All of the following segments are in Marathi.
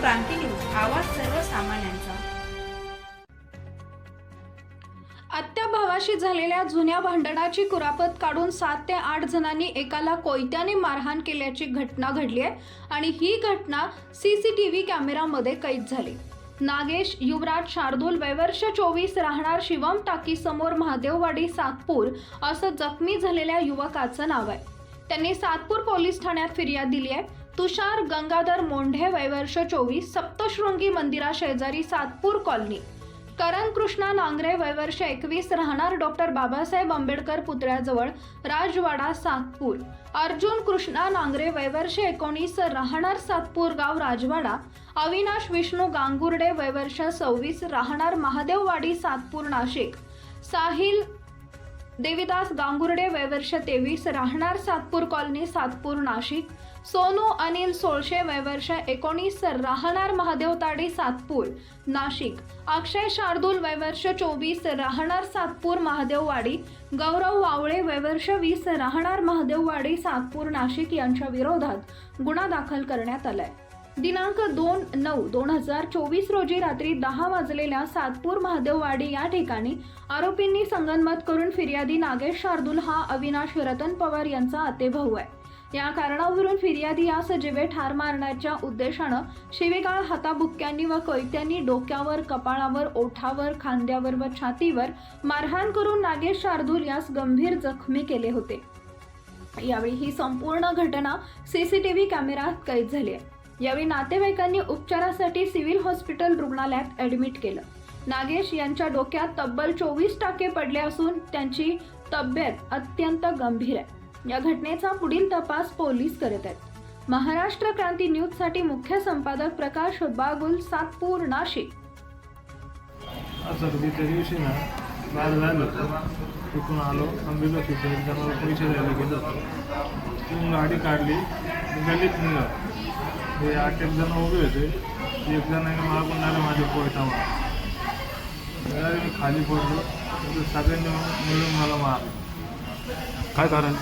क्रांती न्यूज आवाज सर्वसामान्यांचा. आत्या भावाशी झालेल्या जुन्या भांडणाची कुरापत काढून सात ते आठ जणांनी एकाला कोयत्याने मारहाण केल्याची घटना घडली आहे आणि ही घटना सीसीटीव्ही कॅमेरामध्ये कैद झाली. नागेश युवराज शार्दूल वैवर्ष चोवीस राहणार शिवम टाकी समोर महादेववाडी सातपूर असं जखमी झालेल्या युवकाचं नाव आहे. त्यांनी सातपूर पोलीस ठाण्यात फिर्याद दिली आहे. तुषार गंगाधर मोंढे वैवर्ष चोवीस सप्तशृंगी मंदिरा शेजारी सातपूर कॉलनी. करण कृष्णा नांगरे वयवर्ष एकवीस राहणार डॉक्टर बाबासाहेब आंबेडकर पुतळ्याजवळ राजवाडा सातपूर. अर्जुन कृष्णा नांगरे वयवर्ष एकोणीस राहणार सातपूर गाव राजवाडा. अविनाश विष्णू गांगुर्डे वयवर्ष सव्वीस राहणार महादेववाडी सातपूर नाशिक. साहिल देविदास गांगुर्डे वयवर्ष तेवीस राहणार सातपूर कॉलनी सातपूर नाशिक. सोनू अनिल सोळशे वयवर्ष एकोणीस राहणार महादेवताडी सातपूर. नाशिक. अक्षय शार्दूल वयवर्ष चोवीस राहणार सातपूर महादेववाडी. गौरव वावळे वयवर्ष वीस राहणार महादेववाडी सातपूर नाशिक यांच्या विरोधात गुन्हा दाखल करण्यात आलाय. दिनांक दोन नऊ दोन हजार चोवीस रोजी रात्री दहा वाजलेल्या सातपूर महादेववाडी या ठिकाणी आरोपींनी संगनमत करून फिर्यादी नागेश शार्दूल हा अविनाश रतन पवार यांचा आतेभाऊ आहे. या कारणावरून फिर्यादी यास जीवे ठार मारण्याच्या उद्देशानं शिवेगाळ हाताबुक्क्यांनी व कोयत्यांनी डोक्यावर कपाळावर ओठावर खांद्यावर व छातीवर मारहाण करून नागेश शार्दूल यास गंभीर जखमी केले होते. यावेळी ही संपूर्ण घटना सीसीटीव्ही कॅमेऱ्यात कैद झाली आहे. यावेळी नातेवाईकांनी उपचारासाठी सिव्हिल हॉस्पिटल रुग्णालयात ऍडमिट केलं. नागेश यांच्या डोक्यात तब्बल चोवीस टाके पडले असून त्यांची तब्येत अत्यंत गंभीर आहे. या घटनेचा पुढील तपास पोलीस करत आहेत. महाराष्ट्र क्रांती न्यूजसाठी मुख्य संपादक प्रकाश बागुल सातपूर नाशिक. दिवशी ना बाहेर जायला तिथून आलो अंबिका तिथे एकदा मला पैसे द्यायला गेलो तिथून गाडी काढली गल्लीत निघालो. हे आठ एक जण उभे होते. एक जणांनी मागून आले माझे पोयटा मार अरे मी खाली पडलो. सगळ्यांनी मिळून मला मारलं. काय कारण?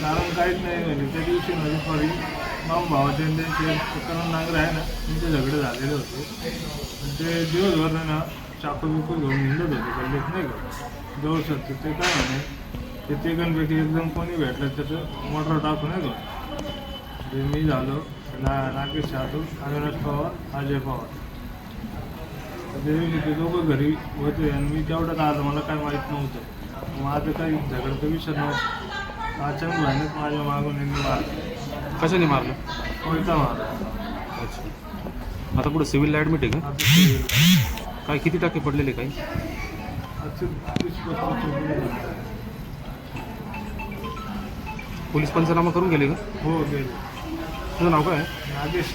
कारण काहीच नाही म्हणजे त्या दिवशी माझी सॉरी मामा भावाचे आणि त्यांचे करण नांगरे आहे ना त्यांचे झगडे झालेले होते. आणि ते दिवसभर ना चाकू बिकू घेऊन निघत होते गल्लीत नाही का? जवळ शकतो ते काय म्हणे ते तिघांपैकी एकदम कोणी भेटलं त्याचं मोटर टाकून नाही का ते मी झालो ना नागेश यादव अविनाश पवार अजय पवार. त्या दिवशी ते दोघं घरी होते आणि मी तेवढ्यात आलं मला काय माहीत नव्हतं. माझं काही झगडतं विषय नव्हतं माझ्या मागून यांनी मारलं. कशाने मारलं? कोयता मारला. अच्छा. आता पुढे सिव्हिलला ॲडमिट आहे का? काय किती टाके पडलेले काही. पोलीस पंचनामा करून गेले का? हो गेले. तुझं नाव काय नागेश